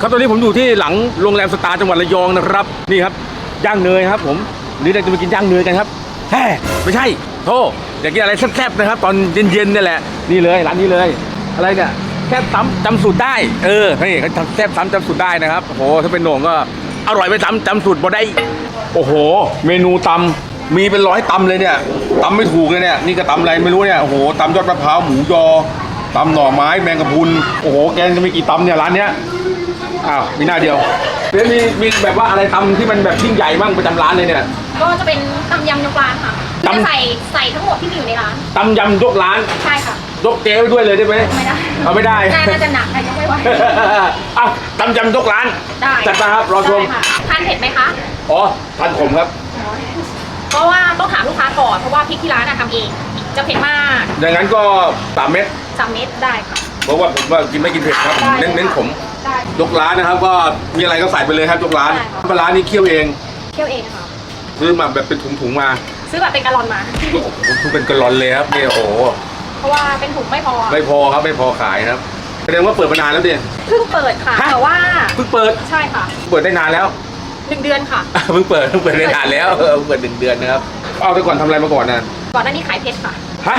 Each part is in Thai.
ครับตอนนี้ผมอยู่ที่หลังโรงแรมสตาร์จังหวัดระยองนะครับ นี่ครับย่างเนยครับ ผมวันนี้เราจะมากินย่างเนยกันครับแฮ่ไม่ใช่โทษอยากกินอะไรแซ่บๆนะครับ ตอนเย็นๆนี่แหละนี่เลยร้านนี้เลย อะไรเนี่ยแซ่บซ้ำจำสูตรได้เออนี่เขาทำแซ่บซ้ำจำสูตรได้นะครับโอ้โหถ้าเป็นโหน่งก็อร่อยไปซ้ำจำสูตรบ่ได้ โอ้โห เมนูตำมีเป็นร้อยตำเลยเนี่ยตำไม่ถูกเลยเนี่ยนี่ก็ตำอะไรไม่รู้เนี่ยโอ้โหตำยอดมะพร้าวหมูยอตำหน่อไม้แมงกะพรุนโอ้โหแกงจะมีกี่ตำเนี่ยร้านเนี้ย อ้าวมีหน้าเดียวเดี๋ยวมีมีแบบว่าอะไรทำที่มันแบบยิ่งใหญ่บ้างประจำร้านเลยเนี่ยก็จะเป็นตำยำยกร้านค่ะตำจะใส่ใส่ทั้งหมดที่มีอยู่ในร้าน ตำยำยกร้าน ใช่ค่ะ ยกเจ๊ไปด้วยเลยได้ไหมไม่ได้ เอาไม่ได้ น่าจะหนักค่ะยกไม่ไหวอ้าวตำยำยกร้านได้จัดมาครับรอชมได้ค่ะทานเผ็ดไหมคะ อ๋อทานขมครับ เพราะว่าต้องถามลูกค้าก่อน เพราะว่าพริกที่ร้านอะทำเอง จะเผ็ดมากอย่างนั้นก็สามเม็ดสามเม็ดได้ค่ะ เพราะว่าผมว่ากินไม่กินเผ็ดครับได้เน้นเน้นขมได้ยกร้านนะครับ ก็มีอะไรก็ใส่ไปเลยครับยกร้านได้ค่ะปลาร้านนี้เคี่ยวเองเคี่ยวเองค่ะซื้อมาแบบเป็นถุงๆมา ซื้อแบบเป็นกะลอนมาผมเป็นกระลอนเลยครับเนี่ยโอ้โหเพราะว่าเป็นถุงไม่พอไม่พอครับไม่พอขายครับแสดงว่าเปิดมานานแล้วดิเพิ่งเปิดค่ะฮะแต่ว่าเพิ่งเปิดใช่ค่ะ เปิดได้นานแล้วหนึ่งเดือนค่ะเพิ่งเปิดเพิ่งเปิดได้นานแล้วเออเพิ่งเปิดหนึ่งเดือนนะครับเอาแต่ก่อนทำอะไรมาก่อนนะก่อนหน้านี้ขายเพชรค่ะฮะ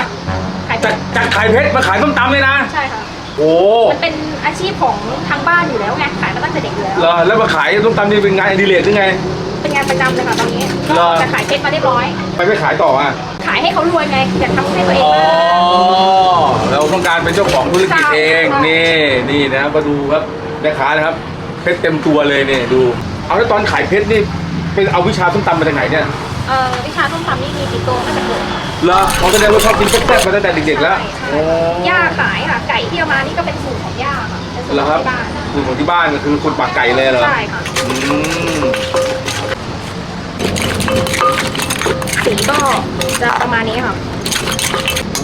ขายเพจากชรจากขายเพชรมาขายส้มตำเลยนะใช่ค่ะ โอ้มันเป็นอาชีพของทางบ้านอยู่แล้วไงขายมาตั้งแต่เด็กอยู่แล้ว เหรอแล้วมาขายส้มตำนี่เป็นงานอดิเรกหรือไง เป็นงานประจำเลยค่ะตอนนี้เหรก็อจะขายเพชรมาเรียบร้อย ไปไม่ขายต่ออะ ขายให้เขารวยไงอยากทำให้ตัวเองอ๋อ บ้างเราต้องการเป็นเจ้าของธุรกิจใช่เองใช่นี่ นี่นะครับมาดูครับแม่ค้านะครับ เพชรเต็มตัวเลยเนี่ยดู เอาแล้วตอนขายเพชรนี่เป็นเอาวิชาส้มตำมาจากไหนเนี่ย เอ่อวิชาต้มตำนี่มีติดตัวตั้งแต่เกิด เหรอเขาแสดงว่าชอบกินแซ่บๆมาตั้งแต่เด็กๆแล้วใช่โอ้ย่าขายค่ะ ไก่ที่เอามานี่ก็เป็นสูตรของย่าค่ะเป็นสูตเหรรอขคอรับงที่บ้านคือของที่บ้านก็คือคนปากไก่เลยเหรอ ใช่ค่ะ อืมสีก็จะประมาณนี้ค่ะ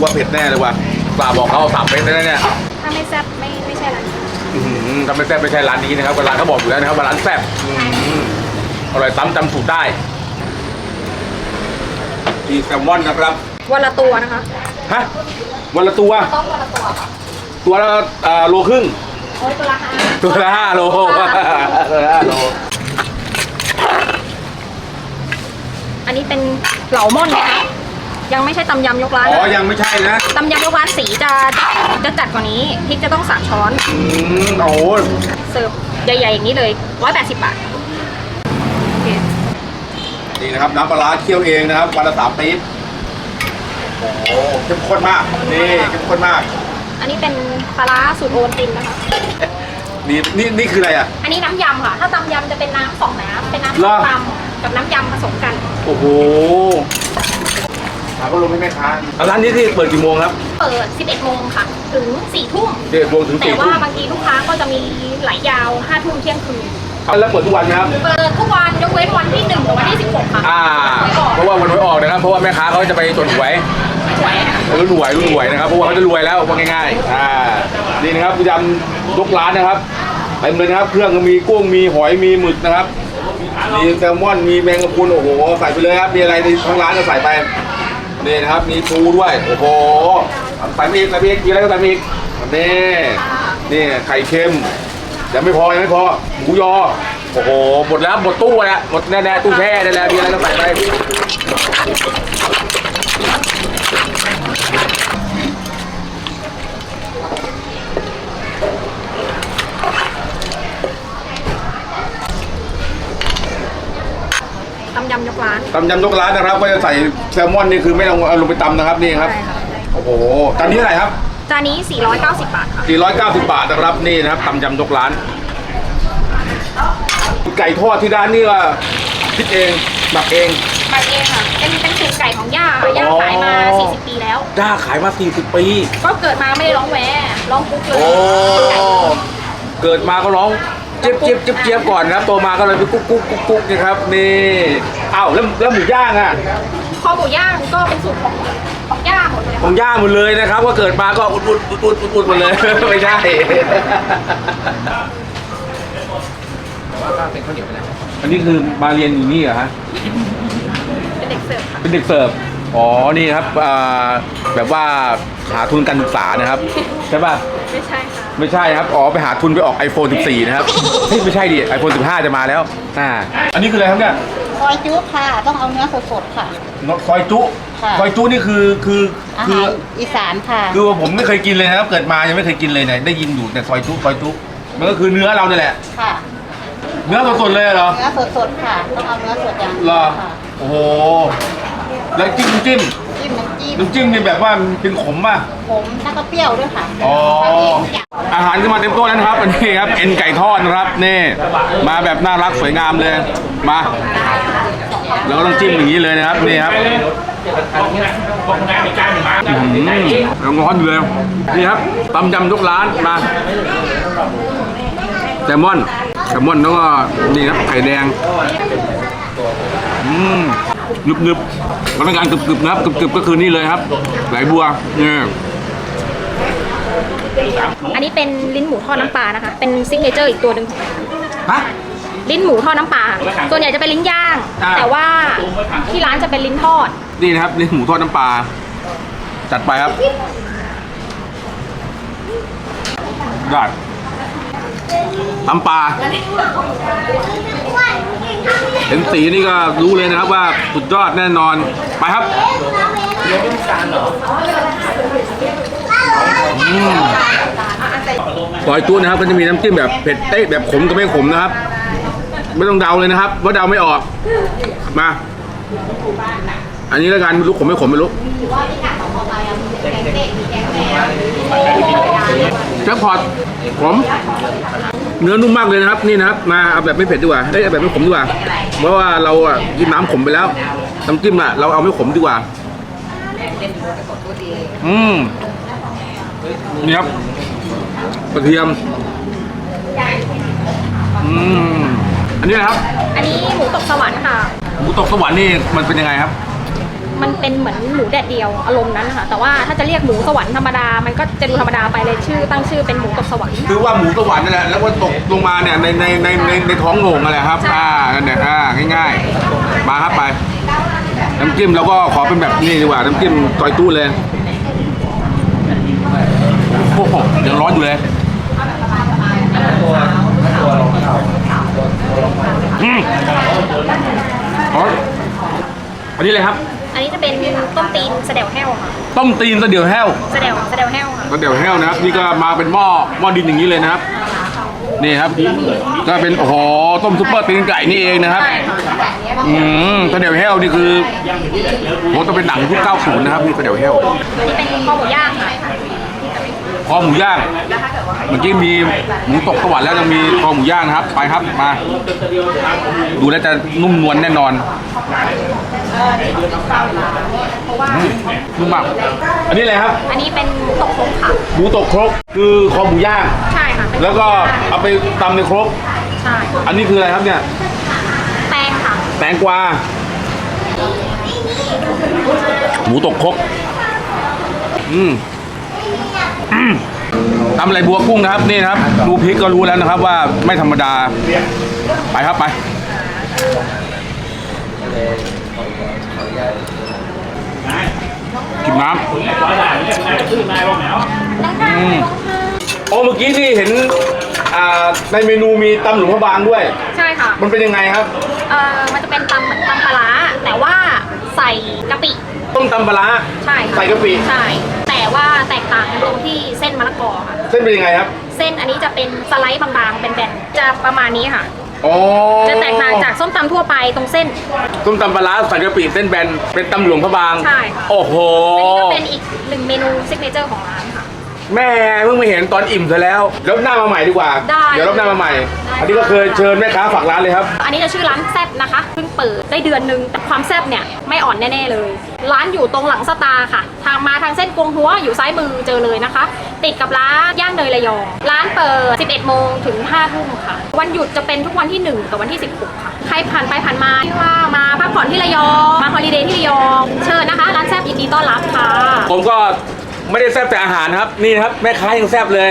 ว่าเผ็ดแน่เลยว่ะปลาบอกเขาเอาสามเม็ดได้แล้วเนี่ยถ้าไม่แซ่บไม่ไม่ใช่ร้านนี้อื้อหือถ้าไม่แซ่บไม่ใช่ร้านนี้นะครับร้านเขาบอกอยู่แล้วนะครับว่าร้านแซ่บอื้อหืออร่อยซ้ำจำสูตรได้ มีแซลมอนนะครับ วันละตัวนะคะ ฮะ วันละตัว ต้องวันละตัวค่ะตัวละเอ่อโลครึ่ง โอ้ยตัวละห้าตัวละห้าโลตัวละห้าโลอันนี้เป็นเหลาม่อนนะคะ ยังไม่ใช่ตำยำยกร้านอ๋อ นะยังไม่ใช่นะ ตำยำยกร้านสีจะจะจัดกว่านี้พริกจะต้องสามช้อน อืมโอ้โหเสิร์ฟใหญ่ๆอย่างนี้เลย180บาทโอเค นี่นะครับน้ำปลาร้าเคี่ยวเองนะครับวันละสามปี๊บโอ้โหเข้มข้นมากนี่เข้มข้นมาก อันนี้เป็นปลาร้าสูตรโอนตินนะคะ นี่นี่นี่คืออะไรอะ อันนี้น้ำยำค่ะ ถ้าตำยำจะเป็นน้ำสองน้ำเป็นน้ำเหรส้อมตำกับน้ำยำผสมกัน โอ้โหถามก็ลงให้แม่ค้าร้านนี้ที่เปิดกี่โมงครับเปิด 11โมงค่ะ ถึง4ทุ่มเจ็ดโมงถึงแต่สี่ว่าทุ่มบางทีลูกค้าก็จะมีไหลยาว5ทุ่มเที่ยงคืน แล้วเปิดทุกวันไหมครับ เปิดทุกวันยกเว้นวันที่1กับวันที่16ค่ะอ่าหวยออกเพราะว่าวันหวยออกนะครับ เพราะว่าแม่ค้าเขาจะไปจดหวยหวยค่ะรุ่นหวยรุ่นหวยนะครับ เพราะว่าเขาจะรวยแล้วว่าง่ายๆ อ่า นี่นะครับยำยกร้านนะครับเต็มเลยนะครับ เครื่องก็มีกุ้ง มีหอย มีหมึกนะครับ มีแซลมอน มีแมงกะพรุน โอ้โห ใส่ไปเลยครับ มีอะไรในทั้งร้านก็ใส่ไป นี่นะครับ มีปูด้วย โอ้โหใส่ไปอีกใส่ไปอีกมีอะไรก็ใส่ไปอีกนี่ นี่ไข่เค็ม ยังไม่พอยังไม่พอหมูยอ โอ้โห หมดแล้วหมดตู้แล้วหมดแน่ๆตู้แช่ได้แล้วมีอะไรก็ใส่ไปตำยำยกร้าน ตำยำยกร้านนะครับ ก็จะใส่แซลมอนนี่คือไม่ต้องเอาลงไปตำนะครับนี่ครับ ใช่ค่ะ โอ้โหจานนี้เท่าไหร่ครับ จานนี้ 490 บาทค่ะ490 บาทนะครับนี่นะครับตำยำยกร้าน ไก่ทอดที่ร้านนี่ว่าคิดเองหมักเองมาเองค่ะ เป็นเป็นสูตรไก่ของย่าค่ะย่าอ๋อขายมา 40 ปีแล้ว ย่าขายมา 40 ปี ก็เกิดมาไม่ได้ร้องแวร้องกุ๊กเลยโอ้ ไก่ เกิดมาก็ร้อง เจี๊ยบเจี๊ยบเจี๊ยบเจี๊ยบก่อนนะครับโตมาก็เลยไปกุ๊กกุ๊กกุ๊กกุ๊กนะครับนี่อ้าวแล้วแล้วหมูย่างอะคอหมูย่างก็เป็นสูตรของของย่าหมดเลยขค่ะองย่าหมดเลยนะครับว่าเกิดมาก็อุดอุดอุดอุดอุดอุดหมดเลย ไม่ใช่อันนี้คือมาเรียนอยู่นี่เหรอฮะ เป็นเด็กเสิร์ฟค่ะเป็นเด็กเสิร์ฟ อ๋อ นี่ครับอ่าแบบว่าหาทุนการศึกษานะครับ ใช่ป่ะ ไม่ใช่ค่ะ ไม่ใช่ครับ อ๋อ ไปหาทุนไปออก iPhone 14 นะครับเฮ้ยไม่ใช่ดิ iPhone 15 จะมาแล้ว อ่า อันนี้คืออะไรครับเนี่ยซอยจุ๊ค่ะ ต้องเอาเนื้อสดๆค่ะซอยจุค่ะ ซอยจุนี่คือคืออาคืหาอรอีสานค่ะ คือว่าผมไม่เคยกินเลยนะครับ เกิดมายังไม่เคยกินเลยเนี่ยได้ยินอยู่แต่ซอยจุซอยจุมันก็คือเนื้อเราเนี่ยแหละ ค่ะ เนื้อสดๆเลยเหรอเนื้อสดๆค่ะ ต้องเอาเนื้อสดอย่างเหรเดียอวค่ะ โอ้โห แล้วจิ้มจิ้ม จิ้มน้ำจิ้มน้ำจิ้มนี่แบบว่าเป็นขมป่ะ ผมแล้วก็เปรี้ยวด้วยค่ะอ๋อทำเองทุกอย่างอาหารขึ้นมาเต็มโต๊ะแล้วนะครับอันนี้ครับเอ็นไก่ทอดนะครับนี่มาแบบน่ารักสวยงามเลยมาแล้วก็ต้องจิ้มอย่างนี้เลยนะครับนี่ครับอืมยังร้อนอยู่เลยนี่ครับตำยำทุกร้านมาแซลมอนแซลมอนแล้วก็นี่ครับไข่แดง อืมนึบนึบๆแล้วเป็นการกรึบกรึบๆนะครับกรึบกรึบๆก็คือนี่เลยครับไหลบัวนี่อันนี้เป็นลิ้นหมูทอดน้ำปลานะคะ เป็นซิกเนเจอร์อีกตัวหนึ่งของร้านฮะ ลิ้นหมูทอดน้ำปลาส่วนใหญ่จะเป็นลิ้นย่าง อ่า แต่ว่าที่ร้านจะเป็นลิ้นทอด นี่นะครับนี่หมูทอดน้ำปลาจัดไปครับได้น้ำปลา เห็นสีนี่ก็รู้เลยนะครับว่าสุดยอดแน่นอนไปครับอืมซอยตุ้นะครับก็จะมีน้ำจิ้มแบบเผ็ดเต้แบบขมกับไม่ขมนะครับ ไม่ต้องเดาเลยนะครับว่าเดาไม่ออกมาอันนี้แล้วกันไม่รู้ขมไม่ขมไม่รู้ แจ็คพอตผมเนื้อนุ่มมากเลยนะครับนี่นะครับ มาเอาแบบไม่เผ็ดดีกว่าเอ้ยเอาแบบไม่ขมดีกว่า เพราะว่าเราอะกินน้ำขมไปแล้วน้ำจิ้มอะเราเอาไม่ขมดีกว่าอืมนี่ครับกระเทียมอืมอันนี้นะครับ อันนี้หมูตกสวรรค์ค่ะ หมูตกสวรรค์นี่มันเป็นยังไงครับ มันเป็นเหมือนหมูแดดเดียวอารมณ์นั้นนะคะแต่ว่าถ้าจะเรียกหมูสวรรค์ธรรมดา มันก็จะดูธรรมดาไปเลยชื่อ ตั้งชื่อเป็นหมูตกสวรรค์ คือว่าหมูสวรรค์นั่นแหละแล้วก็ตกลงมาเนี่ยในในในในในท้องโหน่งนั่นแหละครับใช่ อ่านั่นแหละอ่าง่ายๆ มาครับไป น้ำจิ้มเราก็ขอเป็นแบบนี้ดีกว่า น้ำจิ้มซอยตู้เลยโอ้โหยังร้อนอยู่เลยอืมอ๋อ อันนี้เลยครับ อันนี้จะเป็นต้มตีนสะเดวแห้วค่ะต้มตีนตะเดียวแห้วสะเดวสะเดวแห้วค่ะตะเดียวแห้วนะครับ นี่ก็มาเป็นหม้อหม้อดินอย่างนี้เลยนะครับ นี่ครับ ก็เป็นโอ้โหต้มซุปเปอร์ตีนไก่นี่เองนะครับใช่ค่ะอืมกระเดี่ยวแห้วนี่คือโหต้องเป็นหนังยุค90นะครับนี่กระเดี่ยวแห้ว อันนี้เป็นข้าวหมูย่างค่ะ คอหมูย่างเมื่อกี้มีหมูตกสวรรค์แล้วยังมีคอหมูย่างนะครับ ไปครับมา ดูแล้วจะนุ่มนวลแน่นอนอืมนุ่มมากอันนี้อะไรครับ อันนี้เป็นหมูตกครกค่ะหมูตกครกคือคอหมูย่างใช่ค่ะเป็นแล้วก็เอาไปตำในครกใช่ค่ะอันนี้คืออะไรครับเนี่ยแตงค่ะแตงกวาหมูตกครกอืมอืม ทำอะไรบัวกุ้งนะครับนี่นะครับ ดูพริกก็รู้แล้วนะครับ ว่าไม่ธรรมดา ไปครับไปกินน้ำอืมโอ้เมื่อกี้ที่เห็นอ่าในเมนูมีตำหลวงพระบางด้วย ใช่ค่ะ มันเป็นยังไงครับ เอ่อ มันจะเป็นตำเหมือนตำปลาร้าแต่ว่าใส่กะปิ ต้มตำปลาร้าใช่ค่ะ ใส่กะปิ ใช่แต่ ว่าแตกต่างกันตรงที่เส้นมะละกอค่ะเส้นเป็นยังไงครับ เส้นอันนี้จะเป็นสไลด์บางๆเป็นแบนๆจะประมาณนี้ค่ะ อ๋อจะแตกต่างจากส้มตำทั่วไปตรงเส้น ต้มตำปลาร้าใส่กะปิเส้นแบนเป็นตำหลวงพระบาง ใช่ค่ะ โอ้โห อันนี้ก็เป็นอีกหนึ่งเมนูซิกเนเจอร์ของร้านค่ะ แม่เพิ่งมาเห็นตอนอิ่มซะแล้วรอบหน้ามาใหม่ดีกว่า ได้เดี๋ยวรอบหน้ามาใหม่ ได้ อันนี้ก็เคยเชิญแม่ค้าฝากร้านเลยครับ อันนี้จะชื่อร้านแซบนะคะเพิ่งเปิดได้เดือนหนึงแต่ความแซบเนี่ยไม่อ่อนแน่ๆเลย ร้านอยู่ตรงหลังสตาร์ค่ะ ทางมาทางเส้นกวงหัวอยู่ซ้ายมือเจอเลยนะคะ ติดกับร้านย่างเนยระยอง ร้านเปิด 11 โมงถึง 5 ทุ่มค่ะ วันหยุดจะเป็นทุกวันที่ 1 กับวันที่ 16 ค่ะ ใครผ่านไปผ่านมาที่ว่ามาพักผ่อนที่ระยองมาฮอลิเดย์ที่ระยองเชิญนะคะ ร้านแซบยินดีต้อนรับค่ะ ผมก็ ไม่ได้แซ่บแต่อาหารครับ นี่นะครับ แม่ค้ายังแซ่บเลย